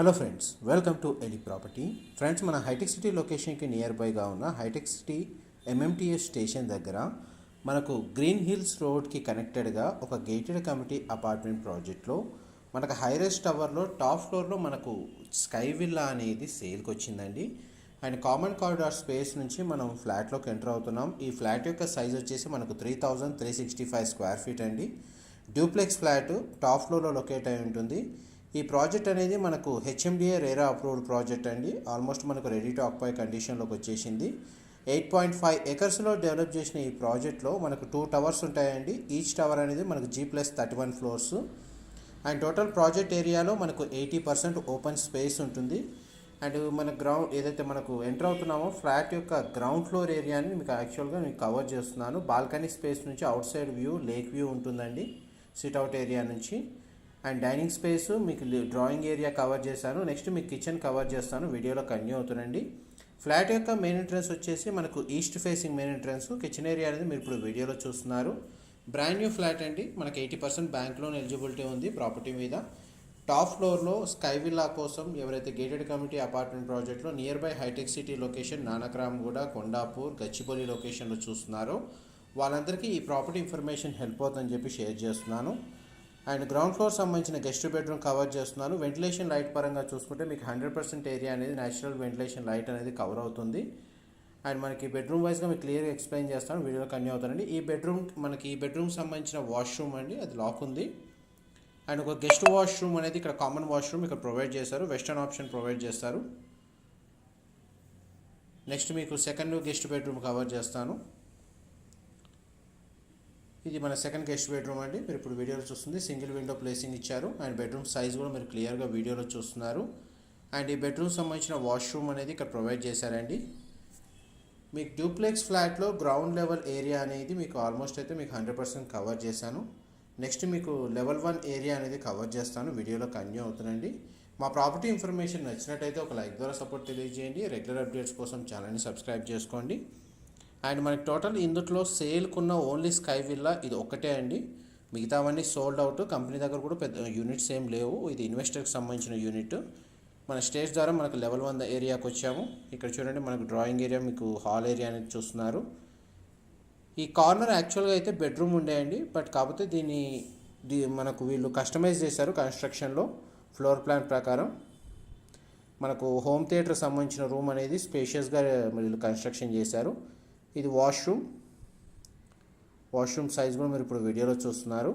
Hello friends welcome to ఎలి property friends మన hitech city లొకేషన్కి నియర్ బైగా ఉన్న హైటెక్ సిటీ ఎంఎంటీఎస్ స్టేషన్ దగ్గర మనకు గ్రీన్ హిల్స్ రోడ్కి కనెక్టెడ్గా ఒక గేటెడ్ కమిటీ అపార్ట్మెంట్ ప్రాజెక్ట్లో మనకు హైరెస్ టవర్లో టాప్ ఫ్లోర్లో మనకు స్కై విల్లా అనేది సేల్కి వచ్చిందండి అండ్ కామన్ కారిడార్ స్పేస్ నుంచి మనం ఫ్లాట్లోకి ఎంటర్ అవుతున్నాం. ఈ ఫ్లాట్ యొక్క సైజ్ వచ్చేసి మనకు three thousand three sixty five square feet అండి. డ్యూప్లెక్స్ ఫ్లాట్ టాప్ ఫ్లోర్లో లొకేట్ అయి ఉంటుంది. ఈ ప్రాజెక్ట్ అనేది మనకు హెచ్ఎండిఏ రేరా అప్రూవ్డ్ ప్రాజెక్ట్ అండి. ఆల్మోస్ట్ మనకు రెడీ టు ఆక్పై కండిషన్లోకి వచ్చేసింది. ఎయిట్ పాయింట్ ఫైవ్ ఎకర్స్లో డెవలప్ చేసిన ఈ ప్రాజెక్ట్లో మనకు టూ టవర్స్ ఉంటాయండి. ఈచ్ టవర్ అనేది మనకు G plus thirty one floors. And total project ఏరియాలో మనకు ఎయిటీ పర్సెంట్ ఓపెన్ స్పేస్ ఉంటుంది. అండ్ మన గ్రౌండ్ ఏదైతే మనకు ఎంటర్ అవుతున్నామో ఫ్లాట్ యొక్క గ్రౌండ్ ఫ్లోర్ ఏరియాని మీకు యాక్చువల్గా నేను కవర్ చేస్తున్నాను. బాల్కనీ స్పేస్ నుంచి outside view lake view ఉంటుందండి. సిట్అవుట్ ఏరియా నుంచి. అండ్ డైనింగ్ స్పేస్ మీకు డ్రాయింగ్ ఏరియా కవర్ చేశాను. నెక్స్ట్ మీకు కిచెన్ కవర్ చేస్తాను. వీడియోలో కంటిన్యూ అవుతుందండి ఫ్లాట్ యొక్క మెయిన్ ఎంట్రన్స్ వచ్చేసి మనకు east facing main entrance. Kitchen area అనేది మీరు ఇప్పుడు వీడియోలో చూస్తున్నారు. బ్రాండ్ న్యూ ఫ్లాట్ అండి. మనకి eighty percent bank loan eligibility ఉంది ప్రాపర్టీ మీద. టాప్ ఫ్లోర్లో స్కై విల్లా కోసం ఎవరైతే గేటెడ్ కమిటీ అపార్ట్మెంట్ ప్రాజెక్ట్లో near by hitech city location Nanakramguda Kondapur Gachibowli లొకేషన్లో చూస్తున్నారో. వాళ్ళందరికీ ఈ ప్రాపర్టీ ఇన్ఫర్మేషన్ హెల్ప్ అవుతుందని చెప్పి షేర్ చేస్తున్నాను. అండ్ గ్రౌండ్ ఫ్లోర్ సంబంధించిన గెస్ట్ బెడ్రూమ్ కవర్ చేస్తున్నాను వెంటిలేషన్ లైట్ పరంగా చూసుకుంటే మీకు హండ్రెడ్ పర్సెంట్ ఏరియా అనేది న్యాచురల్ వెంటిలేషన్ లైట్ అనేది కవర్ అవుతుంది. అండ్ మనకి బెడ్రూమ్ వైజ్గా మీకు క్లియర్గా ఎక్స్ప్లెయిన్ చేస్తాను. వీడియోలో కన్యూ అవుతానండి. ఈ బెడ్రూమ్ మనకి ఈ బెడ్రూమ్ సంబంధించిన వాష్రూమ్ అండి. అది లాక్ ఉంది. అండ్ ఒక గెస్ట్ వాష్రూమ్ అనేది ఇక్కడ కామన్ వాష్రూమ్ ఇక్కడ ప్రొవైడ్ చేస్తారు వెస్టర్న్ ఆప్షన్ ప్రొవైడ్ చేస్తారు. నెక్స్ట్ మీకు సెకండ్ గెస్ట్ బెడ్రూమ్ కవర్ చేస్తాను. ఇది మన సెకండ్ గెస్ట్ బెడ్రూమ్ అండి. మీరు ఇప్పుడు వీడియోలో చూస్తుంది సింగిల్ విండో ప్లేసింగ్ ఇచ్చారు. అండ్ బెడ్రూమ్ సైజ్ కూడా మీరు క్లియర్గా వీడియోలో చూస్తున్నారు. అండ్ ఈ బెడ్రూమ్ సంబంధించిన వాష్రూమ్ అనేది ఇక్కడ ప్రొవైడ్ చేశారండి. మీకు డూప్లెక్స్ ఫ్లాట్లో గ్రౌండ్ లెవెల్ ఏరియా అనేది మీకు ఆల్మోస్ట్ అయితే మీకు హండ్రెడ్ పర్సెంట్ కవర్ చేశాను. నెక్స్ట్ మీకు లెవెల్ వన్ ఏరియా అనేది కవర్ చేస్తాను. వీడియోలో కన్యూ అవుతుందండి. మా ప్రాపర్టీ ఇన్ఫర్మేషన్ నచ్చినట్టయితే ఒక లైక్ ద్వారా సపోర్ట్ తెలియజేయండి. రెగ్యులర్ అప్డేట్స్ కోసం ఛానల్ని సబ్స్క్రైబ్ చేసుకోండి. అండ్ మనకి టోటల్ ఇందులో సేల్కున్న ఓన్లీ స్కై విల్లా ఇది ఒకటే అండి. మిగతావన్నీ సోల్డ్ అవుట్. కంపెనీ దగ్గర కూడా పెద్ద యూనిట్స్ ఏం లేవు. ఇది ఇన్వెస్టర్కి సంబంధించిన యూనిట్. మన స్టేజ్ ద్వారా మనకు లెవెల్ వన్ ఏరియాకి వచ్చాము. ఇక్కడ చూడండి మనకు డ్రాయింగ్ ఏరియా మీకు హాల్ ఏరియా అనేది చూస్తున్నారు. ఈ కార్నర్ యాక్చువల్గా అయితే బెడ్రూమ్ ఉండేయండి బట్ కాకపోతే దీన్ని దీ మనకు వీళ్ళు కస్టమైజ్ చేశారు కన్స్ట్రక్షన్లో ఫ్లోర్ ప్లాన్ ప్రకారం. మనకు హోమ్ థియేటర్ సంబంధించిన రూమ్ అనేది స్పేషియస్గా వీళ్ళు కన్స్ట్రక్షన్ చేశారు. ఇది వాష్రూమ్. వాష్రూమ్ సైజ్ కూడా మీరు ఇప్పుడు వీడియోలో చూస్తున్నారు.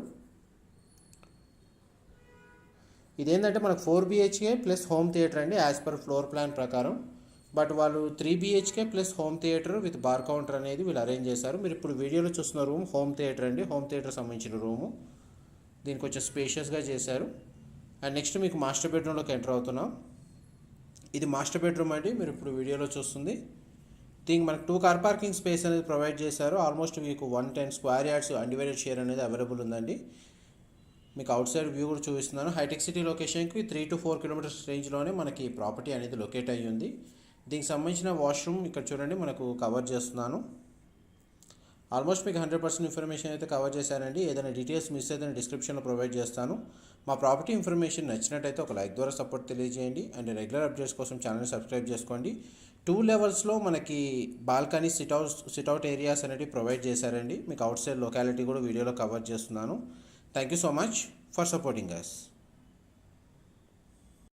ఇదేంటంటే మనకు four BHK plus home theatre అండి యాజ్ పర్ ఫ్లోర్ ప్లాన్ ప్రకారం. బట్ వాళ్ళు three BHK plus home theatre with bar counter అనేది వీళ్ళు అరేంజ్ చేశారు. మీరు ఇప్పుడు వీడియోలో చూస్తున్న రూమ్ హోమ్ థియేటర్ అండి హోమ్ థియేటర్ సంబంధించిన రూము. దీనికి కొంచెం స్పేషియస్గా చేశారు. అండ్ నెక్స్ట్ మీకు మాస్టర్ బెడ్రూమ్లోకి ఎంటర్ అవుతున్నాం. ఇది మాస్టర్ బెడ్రూమ్ అండి మీరు ఇప్పుడు వీడియోలో చూస్తుంది. దీనికి మనకు టూ కార్ పార్కింగ్ స్పేస్ అనేది ప్రొవైడ్ చేశారు. ఆల్మోస్ట్ మీకు one ten square yards undivided share అనేది అవైలబుల్ ఉందండి. మీకు అవుట్ సైడ్ వ్యూ కూడా చూపిస్తున్నాను. హైటెక్ సిటీ లొకేషన్కి త్రీ టు ఫోర్ కిలోమీటర్స్ రేంజ్లోనే మనకి ప్రాపర్టీ అనేది లొకేట్ అయ్యి ఉంది. దీనికి సంబంధించిన వాష్రూమ్ ఇక్కడ చూడండి మనకు కవర్ చేస్తున్నాను. ఆల్మోస్ట్ మీకు హండ్రెడ్ పర్సెంట్ ఇన్ఫర్మేషన్ అయితే కవర్ చేశానండి. ఏదైనా డీటెయిల్స్ మిస్ అయితే నేను డిస్క్రిప్షన్లో ప్రొవైడ్ చేస్తాను. మా ప్రాపర్టీ ఇన్ఫర్మేషన్ నచ్చినట్టయితే ఒక లైక్ ద్వారా సపోర్ట్ తెలియజేయండి. అండ్ రెగ్యులర్ అప్డేట్స్ కోసం ఛానల్ని సబ్స్క్రైబ్ చేసుకోండి. టూ లెవెల్స్లో మనకి balcony sit out sit out areas అనేవి ప్రొవైడ్ చేశారండి. మీకు అవుట్ సైడ్ లొకాలిటీ కూడా వీడియోలో కవర్ చేస్తున్నాను. Thank you so much for supporting us